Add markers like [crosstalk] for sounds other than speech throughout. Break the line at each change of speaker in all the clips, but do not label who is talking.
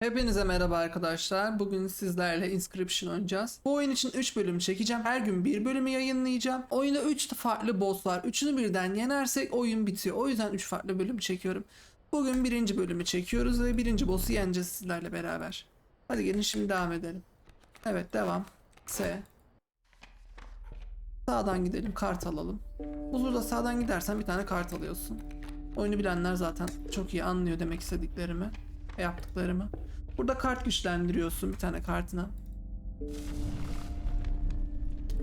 Hepinize merhaba arkadaşlar. Bugün sizlerle Inscription oynayacağız. Bu oyun için 3 bölüm çekeceğim. Her gün bir bölümü yayınlayacağım. Oyunda 3 farklı boss var. Üçünü birden yenersek oyun bitiyor. O yüzden 3 farklı bölüm çekiyorum. Bugün birinci bölümü çekiyoruz ve birinci boss'u yeneceğiz sizlerle beraber. Hadi gelin şimdi devam edelim. Evet devam. S. Sağdan gidelim kart alalım. Huzurda sağdan gidersen bir tane kart alıyorsun. Oyunu bilenler zaten çok iyi anlıyor demek istediklerimi yaptıklarımı. Burada kart güçlendiriyorsun bir tane kartına.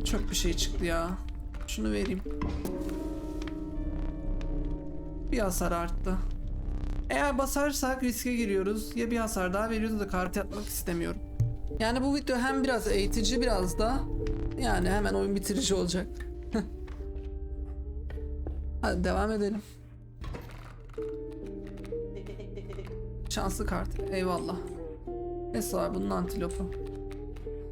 Çok bir şey çıktı ya. Şunu vereyim. Bir hasar arttı. Eğer basarsak riske giriyoruz. Ya bir hasar daha veriyoruz da kart yapmak istemiyorum. Yani bu video hem biraz eğitici biraz da yani hemen oyun bitirici olacak. [laughs] Hadi devam edelim. Şanslı kart. Eyvallah. Neyse var bunun antilopu.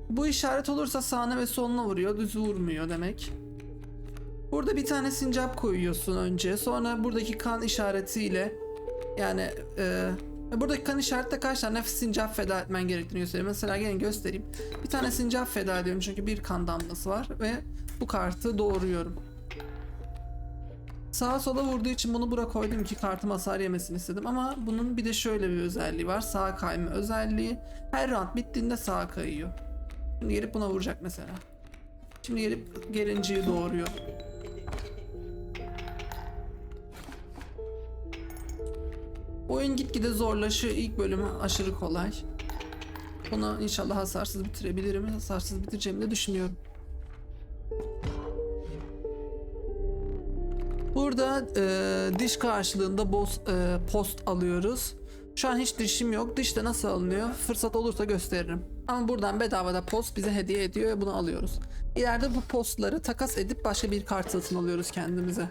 Bu işaret olursa sağına ve soluna vuruyor. Düz vurmuyor demek. Burada bir tane sincap koyuyorsun önce. Sonra buradaki kan işaretiyle yani e, buradaki kan işaretle kaç tane sincap feda etmen gerektiğini gösteriyor. Mesela gelin göstereyim. Bir tane sincap feda ediyorum çünkü bir kan damlası var ve bu kartı doğruyorum. Sağa sola vurduğu için bunu bura koydum ki kartım hasar yemesini istedim ama bunun bir de şöyle bir özelliği var. Sağa kayma özelliği. Her round bittiğinde sağa kayıyor. Şimdi gelip buna vuracak mesela. Şimdi gelip gelinciyi doğuruyor. Oyun gitgide zorlaşıyor. İlk bölümü aşırı kolay. Bunu inşallah hasarsız bitirebilirim. Hasarsız bitireceğimi de düşünüyorum. Burada e, diş karşılığında boss, e, post alıyoruz. Şu an hiç dişim yok. Diş de nasıl alınıyor? Fırsat olursa gösteririm. Ama buradan bedavada post bize hediye ediyor ve bunu alıyoruz. İleride bu postları takas edip başka bir kart satın alıyoruz kendimize.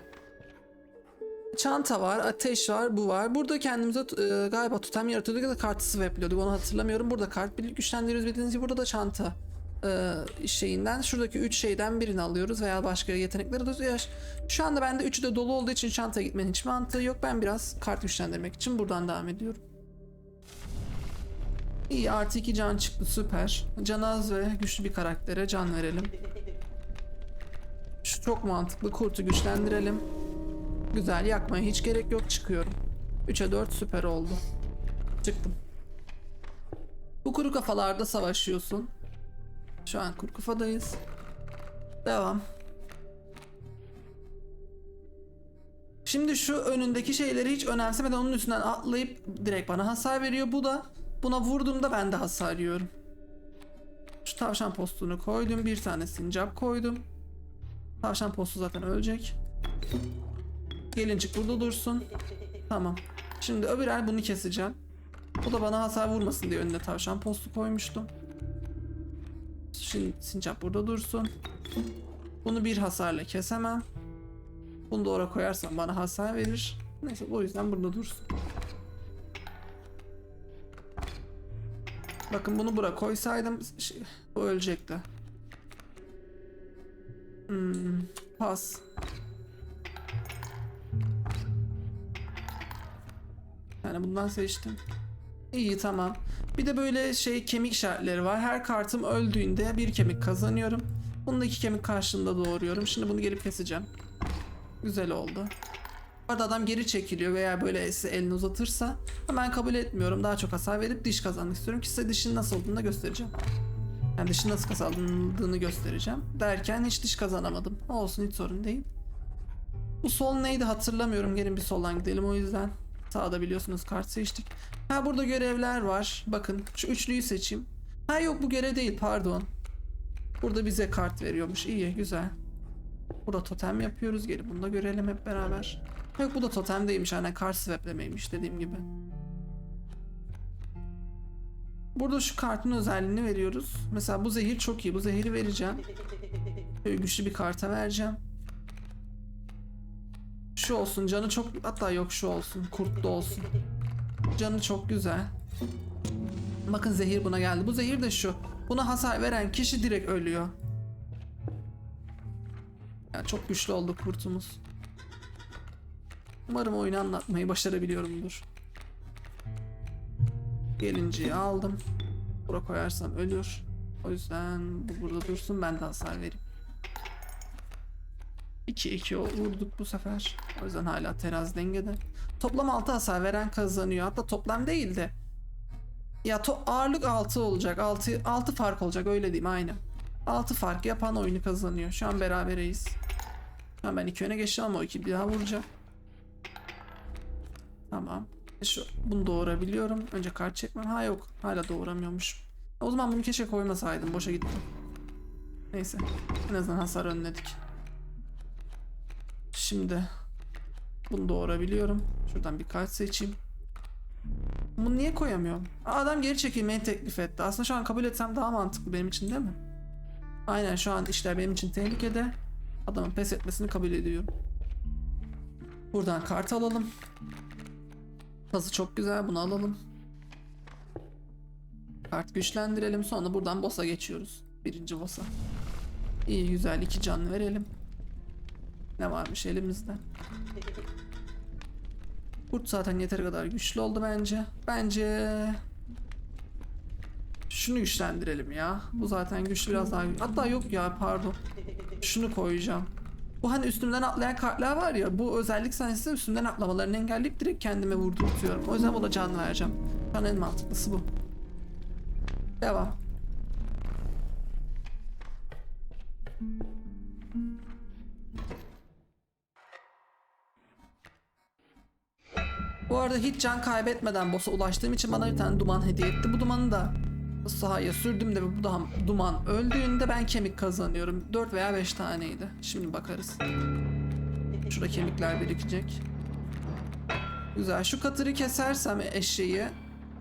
Çanta var, ateş var, bu var. Burada kendimize e, galiba totem yaratıyorduk ya da kartı swaplıyorduk onu hatırlamıyorum. Burada kart güçlendiriyoruz bildiğiniz gibi burada da çanta e, şeyinden şuradaki 3 şeyden birini alıyoruz veya başka yetenekleri de şu anda bende 3'ü de dolu olduğu için çantaya gitmenin hiç mantığı yok. Ben biraz kart güçlendirmek için buradan devam ediyorum. İyi artı 2 can çıktı süper. Can az ve güçlü bir karaktere can verelim. Şu çok mantıklı kurtu güçlendirelim. Güzel yakmaya hiç gerek yok çıkıyorum. 3'e 4 süper oldu. Çıktım. Bu kuru kafalarda savaşıyorsun. Şu an kuru kafadayız. Devam. Şimdi şu önündeki şeyleri hiç önemsemeden onun üstünden atlayıp direkt bana hasar veriyor. Bu da buna vurduğumda ben de hasar yiyorum. Şu tavşan postunu koydum. Bir tane sincap koydum. Tavşan postu zaten ölecek. Gelincik burada dursun. Tamam. Şimdi öbür el bunu keseceğim. Bu da bana hasar vurmasın diye önüne tavşan postu koymuştum. Şimdi sincap burada dursun. Bunu bir hasarla kesemem. Bunu da oraya koyarsam bana hasar verir. Neyse o yüzden burada dursun. Bakın bunu buraya koysaydım şey, bu ölecekti. Hmm, pas. Yani bundan seçtim. İyi tamam. Bir de böyle şey kemik işaretleri var. Her kartım öldüğünde bir kemik kazanıyorum. Bunu da iki kemik karşılığında doğuruyorum. Şimdi bunu gelip keseceğim. Güzel oldu. Bu adam geri çekiliyor veya böyle size elini uzatırsa ben kabul etmiyorum. Daha çok hasar verip diş kazanmak istiyorum ki size dişin nasıl olduğunu da göstereceğim. Yani dişin nasıl kazandığını göstereceğim. Derken hiç diş kazanamadım. Olsun hiç sorun değil. Bu sol neydi hatırlamıyorum. Gelin bir soldan gidelim o yüzden. Sağda biliyorsunuz kart seçtik. Ha burada görevler var. Bakın şu üçlüyü seçeyim. Ha yok bu görev değil pardon. Burada bize kart veriyormuş. İyi güzel. Burada totem yapıyoruz. Gelin bunu da görelim hep beraber. Yok bu da totem değilmiş. Hani kart swaplemeymiş dediğim gibi. Burada şu kartın özelliğini veriyoruz. Mesela bu zehir çok iyi. Bu zehiri vereceğim. Böyle güçlü bir karta vereceğim. Şu olsun canı çok hatta yok şu olsun kurtlu olsun. Canı çok güzel. Bakın zehir buna geldi. Bu zehir de şu. Buna hasar veren kişi direkt ölüyor. Yani çok güçlü oldu kurtumuz. Umarım oyunu anlatmayı başarabiliyorumdur. Gelinciyi aldım. Bura koyarsam ölür. O yüzden bu burada dursun ben de hasar vereyim. 2-2 vurduk bu sefer. O yüzden hala terazi dengede. Toplam 6 hasar veren kazanıyor. Hatta toplam değil de. Ya to- ağırlık 6 olacak. 6, 6 fark olacak öyle diyeyim aynen. 6 fark yapan oyunu kazanıyor. Şu an berabereyiz. An ben 2 öne geçtim ama o 2 bir daha vuracak. Tamam. Şu, bunu doğurabiliyorum. Önce kart çekmem. Ha yok. Hala doğuramıyormuş. O zaman bunu keşke koymasaydım. Boşa gitti. Neyse. En azından hasar önledik. Şimdi bunu doğurabiliyorum. Şuradan bir kart seçeyim. Bunu niye koyamıyorum? Adam geri çekilmeyi teklif etti. Aslında şu an kabul etsem daha mantıklı benim için değil mi? Aynen şu an işler benim için tehlikede. Adamın pes etmesini kabul ediyorum. Buradan kart alalım. Pası çok güzel bunu alalım. Kart güçlendirelim sonra buradan boss'a geçiyoruz. Birinci boss'a. İyi güzel iki can verelim. Ne varmış elimizde? Kurt zaten yeteri kadar güçlü oldu bence. Bence şunu güçlendirelim ya. Bu zaten güçlü biraz daha. Hatta yok ya pardon. Şunu koyacağım. Bu hani üstümden atlayan kartlar var ya bu özellik sayesinde üstümden atlamalarını engelleyip direkt kendime vurdurtuyorum. O yüzden buna can vereceğim. Şu an en mantıklısı bu. Devam. Bu arada hiç can kaybetmeden boss'a ulaştığım için bana bir tane duman hediye etti. Bu dumanı da sahaya sürdüm de bu duman, öldüğünde ben kemik kazanıyorum. 4 veya 5 taneydi. Şimdi bakarız. Şurada kemikler birikecek. Güzel. Şu katırı kesersem eşeği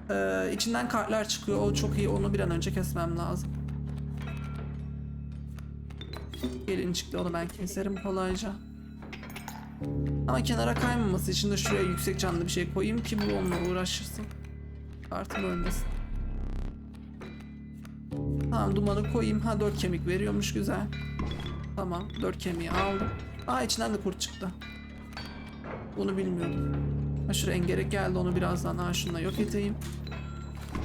e, içinden kartlar çıkıyor. O çok iyi. Onu bir an önce kesmem lazım. Gelincikle onu ben keserim kolayca. Ama kenara kaymaması için de şuraya yüksek canlı bir şey koyayım ki bu onunla uğraşırsın. Kartım ölmesin. Tamam dumanı koyayım. Ha 4 kemik veriyormuş güzel. Tamam 4 kemiği aldım. Aa içinden de kurt çıktı. Bunu bilmiyordum. Ha şuraya engerek geldi onu birazdan ha şununla yok edeyim.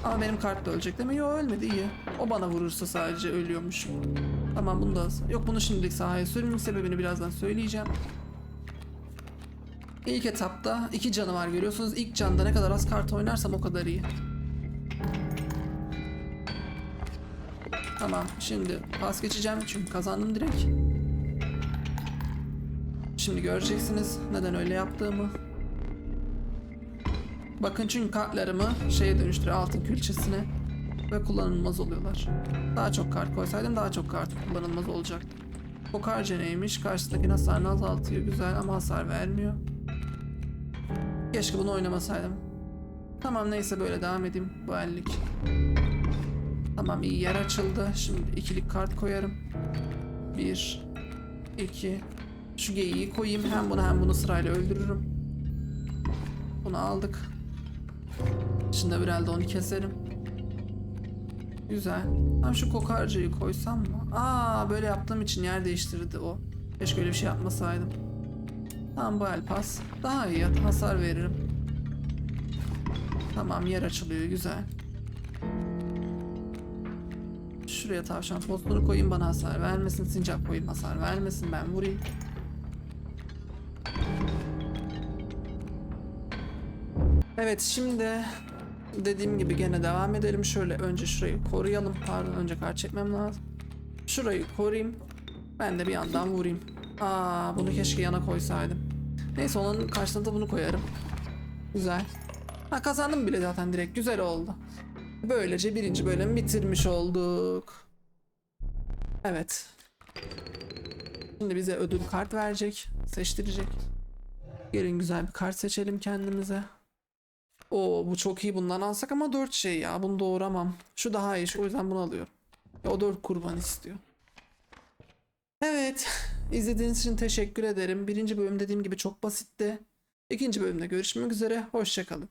Ama benim kart da ölecek değil mi? Yok ölmedi iyi. O bana vurursa sadece ölüyormuş. Tamam bunu da Yok bunu şimdilik sahaya sürmeyeyim sebebini birazdan söyleyeceğim. İlk etapta iki canı var görüyorsunuz. İlk canda ne kadar az kart oynarsam o kadar iyi. Tamam şimdi pas geçeceğim çünkü kazandım direkt. Şimdi göreceksiniz neden öyle yaptığımı. Bakın çünkü kartlarımı şeye dönüştürüyor altın külçesine ve kullanılmaz oluyorlar. Daha çok kart koysaydım daha çok kart kullanılmaz olacaktı. Kokarca neymiş? Karşısındaki hasarını azaltıyor güzel ama hasar vermiyor. Keşke bunu oynamasaydım. Tamam neyse böyle devam edeyim bu ellik. Tamam iyi yer açıldı. Şimdi ikilik kart koyarım. Bir, iki. Şu geyiği koyayım. Hem bunu hem bunu sırayla öldürürüm. Bunu aldık. Şimdi bir elde onu keserim. Güzel. Tam şu kokarcayı koysam mı? Aa böyle yaptığım için yer değiştirdi o. Keşke öyle bir şey yapmasaydım. El pas. Daha iyi hasar veririm. Tamam yer açılıyor güzel. Şuraya tavşan postunu koyayım bana hasar vermesin. Sincap koyayım hasar vermesin ben vurayım. Evet şimdi dediğim gibi gene devam edelim. Şöyle önce şurayı koruyalım. Pardon önce kar çekmem lazım. Şurayı koruyayım. Ben de bir yandan vurayım. Aa bunu keşke yana koysaydım. Neyse onun karşısına da bunu koyarım. Güzel. Ha kazandım bile zaten direkt. Güzel oldu. Böylece birinci bölümü bitirmiş olduk. Evet. Şimdi bize ödül kart verecek. Seçtirecek. Gelin güzel bir kart seçelim kendimize. Oo bu çok iyi bundan alsak ama 4 şey ya. Bunu doğuramam. Şu daha iyi. O yüzden bunu alıyorum. Ya, o 4 kurban istiyor. Evet. [laughs] izlediğiniz için teşekkür ederim. Birinci bölüm dediğim gibi çok basitti. İkinci bölümde görüşmek üzere. Hoşçakalın.